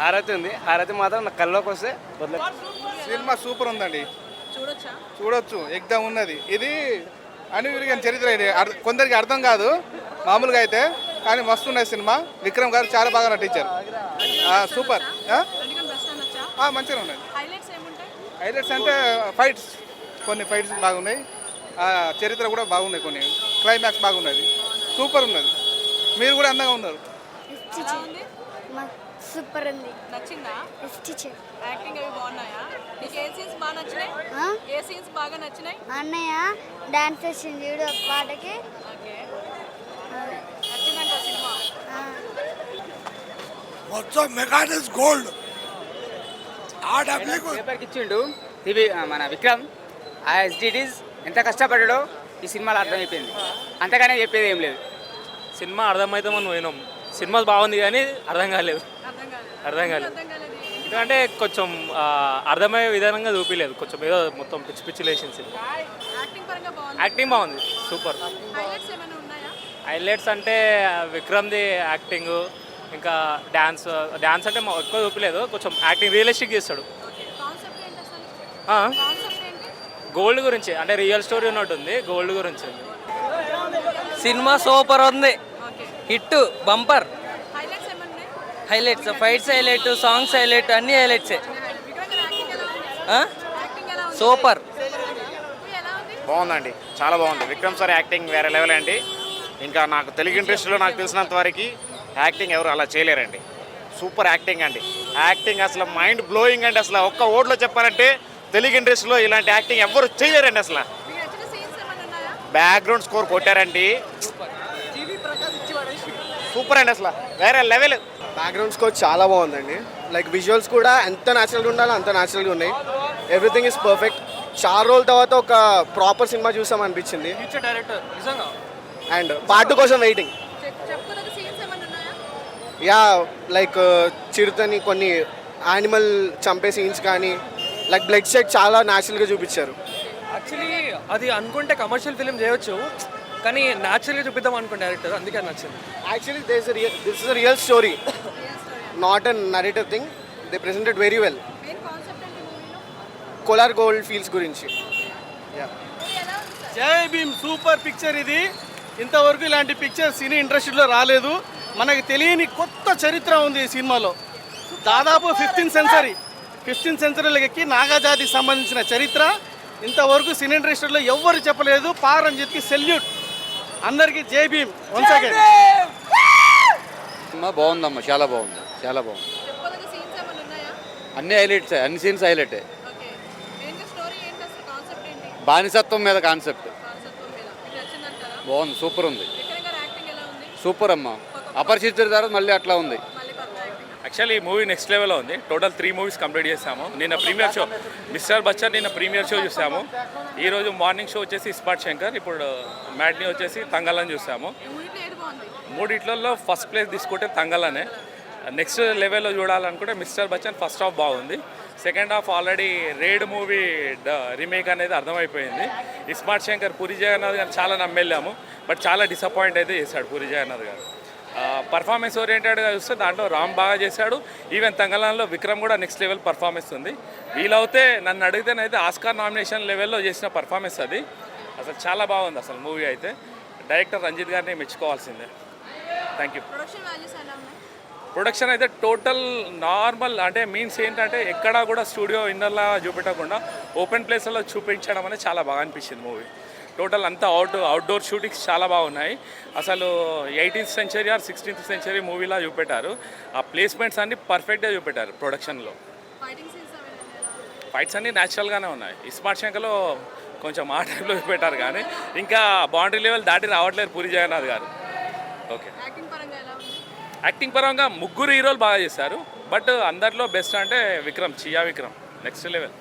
హారతి ఉంది. హారతి మాత్రం నా కల్లోకి వస్తే వదిలే. సినిమా సూపర్ ఉందండి. చూడొచ్చా? చూడొచ్చు. ఎగ్దమ్ ఉన్నది. ఇది అనివిరిగిన చరిత్ర ఇది. కొందరికి అర్థం కాదు. మామూలుగా అయితే. కానీ మస్తు ఉన్నది సినిమా. విక్రమ్ గారు చాలా బాగా నటించారు. ఆ, సూపర్. మంచిగా ఉన్నది. హైలైట్స్ ఏముంటాయి? హైలైట్స్ అంటే ఫైట్స్ కొన్ని ఫైట్స్ బాగున్నాయి. ఆ, చరిత్ర కూడా బాగున్నాయి కొన్ని. క్లైమాక్స్ బాగున్నది. సూపర్ ఉన్నది. మీరు కూడా అందంగా ఉన్నారు. సూపర్ ఉంది. నచ్చిందా? టీచర్ యాక్టింగ్ అవి బాగున్నాయా? నీకు ఏ సీన్స్ బాగా నచ్చినాయి? ఏ సీన్స్ బాగా నచ్చినాయి? అన్నయ్య డాన్స్ చేసింది చూడు ఒక పాటకి. నచ్చిందంట సినిమా? మొత్తం మెకానిక్స్ గోల్డ్. ఆ డబ్బులకు పేపర్కి ఇచ్చిండు టీవీ మన విక్రమ్. ఆ ఎస్డిటీస్ ఎంత కష్టపడ్డాడో ఈ సినిమాలో అర్థమైపోయింది. అంతగానే చెప్పేది ఏం లేదు. సినిమా అర్థమవుతామని పోయినాం. సినిమా బాగుంది కానీ అర్థం కాలేదు. అర్థం కాలేదు. ఎందుకంటే కొంచెం ఆ, అర్థమయ్యే విధానంగా చూపించలేదు కొంచెం ఏదో మొత్తం పిచ్చి పిచ్చి లేచింది సినిమా. యాక్టింగ్ పరంగా బాగుంది. యాక్టింగ్ బాగుంది. సూపర్ హైలైట్స్ ఏమైనా ఉన్నాయా? హైలైట్స్ అంటే విక్రమ్ది యాక్టింగ్ ఇంకా డ్యాన్స్ డ్యాన్స్ అంటే మా- ఎక్కువ చూపించలేదు కొంచెం యాక్టింగ్ రియలిస్టిక్ చేస్తాడు. ఓకే కాన్సెప్ట్ ఏంటి అసలు? కాన్సెప్ట్ ఏంటి? గోల్డ్ గురించి అంటే రియల్ స్టోరీ ఉన్నట్టుంది. గోల్డ్ గురించి. సినిమా సూపర్ ఉంది. Hit bumper. Highlights fights highlight songs highlight అన్ని హైలైట్సే. సూపర్. మూవీ ఎలా ఉంది? బాగుందండి చాలా బాగుంది. విక్రమ్ సార్ యాక్టింగ్ వేరే లెవెల్ అండి. ఇంకా నాకు తెలుగు ఇండస్ట్రీలో నాకు తెలిసినంత వరకు యాక్టింగ్ ఎవరు అలా చేయలేరండి. సూపర్ యాక్టింగ్ అండి. యాక్టింగ్ అసలు మైండ్ బ్లోయింగ్ అండి అసలు. ఒక్క ఓట్లో చెప్పాలంటే తెలుగు ఇండస్ట్రీలో ఇలాంటి యాక్టింగ్ ఎవరు చేయలేరండి అసలు. Background score కొట్టారండి. సూపర్ అండి అసలు. వేరే లెవెల్. బ్యాక్గ్రౌండ్ స్కోర్ చాలా బాగుందండి. లైక్ విజువల్స్ కూడా ఎంత న్యాచురల్గా ఉండాలో అంత న్యాచురల్గా ఉన్నాయి. ఎవ్రీథింగ్ ఇస్ పర్ఫెక్ట్ చాలా రోజుల తర్వాత ఒక ప్రాపర్ సినిమా చూసాం అనిపించింది. డైరెక్టర్ నిజంగా? అండ్ పార్ట్ కోసం వెయిటింగ్ యా లైక్ చిరుతని కొన్ని యానిమల్ చంపే సీన్స్ కానీ లైక్ బ్లడ్ షెడ్ చాలా న్యాచురల్గా చూపించారు. యాక్చువల్లీ అది అనుకుంటే కమర్షియల్ ఫిలిం చేయొచ్చు. కానీ న్యాచురల్గా చూపిద్దాం అనుకోండి డైరెక్టర్ అందుకే అది నచ్చింది. Actually this this is real story not an narrative thing they presented very well main concept ఏంటి మూవీలో కోలార్ గోల్డ్ ఫీల్స్ గురించి. జై భీమ్ సూపర్ పిక్చర్ ఇది. ఇంతవరకు ఇలాంటి పిక్చర్ సినీ ఇండస్ట్రీలో రాలేదు. మనకి తెలియని కొత్త చరిత్ర ఉంది ఈ సినిమాలో. దాదాపు ఫిఫ్టీన్ సెంచరీ ఫిఫ్టీన్ సెంచరీలకి నాగాజాతికి సంబంధించిన చరిత్ర. ఇంతవరకు సినీ ఇండస్ట్రీలో ఎవ్వరు చెప్పలేదు. పారంజిత్కి సెల్యూట్ అందరికీ జై భీమ్. వన్స్ అగైన్ సినిమా బాగుందమ్మా చాలా బాగుంది చాలా బాగుంది. అన్ని హైలైట్స్ అన్ని సీన్స్ హైలైటే ఓకే. మెయిన్గా స్టోరీ ఏంటి అసలు కాన్సెప్ట్ ఏంటి? బానిసత్వం మీద కాన్సెప్ట్ బాగుంది సూపర్ ఉంది. విక్రమ్ గారి యాక్టింగ్ ఎలా ఉంది? సూపర్ అమ్మా. అపరిచితుల తర్వాత మళ్ళీ అట్లా ఉంది. యాక్చువల్లీ ఈ మూవీ నెక్స్ట్ లెవెల్లో ఉంది. టోటల్ త్రీ మూవీస్ కంప్లీట్ చేసాము నిన్న ప్రీమియర్ షో మిస్టర్ బచ్చన్ నిన్న ప్రీమియర్ షో చూసాము. ఈ రోజు మార్నింగ్ షో వచ్చేసి ఇస్పాట్ శంకర్ ఇప్పుడు మ్యాట్ని వచ్చేసి తంగలని చూసాము. మూడిట్లలో ఫస్ట్ ప్లేస్ తీసుకుంటే తంగలనే నెక్స్ట్ లెవెల్లో చూడాలనుకుంటే మిస్టర్ బచ్చన్ ఫస్ట్ హాఫ్ బాగుంది. Second half already raid movie remake అనేది అర్థమైపోయింది. ఇస్మార్ట్ శంకర్ పూరి జగన్నాథ్ గారు చాలా నమ్మెళ్ళాము. బట్ చాలా డిసప్పాయింట్ అయితే చేశాడు పూరి జగన్నాథ్ గారు. పర్ఫార్మెన్స్ ఓరియంటెడ్గా చూస్తే దాంట్లో రామ్ బాగా చేశాడు. ఈవెన్ తంగళంలో విక్రమ్ కూడా నెక్స్ట్ లెవెల్ పర్ఫార్మెన్స్ ఉంది. వీలవుతే నన్ను అడిగితేనైతే ఆస్కార్ నామినేషన్ లెవెల్లో చేసిన పర్ఫార్మెన్స్ అది. అసలు చాలా బాగుంది అసలు మూవీ అయితే. డైరెక్టర్ రంజిత్ గారిని మెచ్చుకోవాల్సిందే. థ్యాంక్ యూ ప్రొడక్షన్ అయితే టోటల్ నార్మల్ అంటే మీన్స్ ఏంటంటే ఎక్కడా కూడా స్టూడియో ఇన్నర్లా చూపెట్టకుండా ఓపెన్ ప్లేస్లో చూపించడం అనేది చాలా బాగా అనిపించింది మూవీ టోటల్ అంతా అవుట్ అవుట్డోర్ షూటింగ్స్ చాలా బాగున్నాయి. అసలు eighteenth century or sixteenth century మూవీలా చూపెట్టారు. ఆ ప్లేస్మెంట్స్ అన్ని పర్ఫెక్ట్గా చూపెట్టారు ప్రొడక్షన్లో ఫైట్స్ అన్నీ న్యాచురల్గానే ఉన్నాయి. ఇస్మార్ట్ శంకర్లో కొంచెం ఆ టైప్లో చూపెట్టారు కానీ ఇంకా బౌండరీ లెవెల్ దాటి రావట్లేదు పూరి జగన్నాథ్ గారు. ఓకే యాక్టింగ్ పరంగా ముగ్గురు హీరోలు బాగా చేశారు. బట్ అందరిలో బెస్ట్ అంటే విక్రమ్ చియా విక్రమ్ నెక్స్ట్ లెవెల్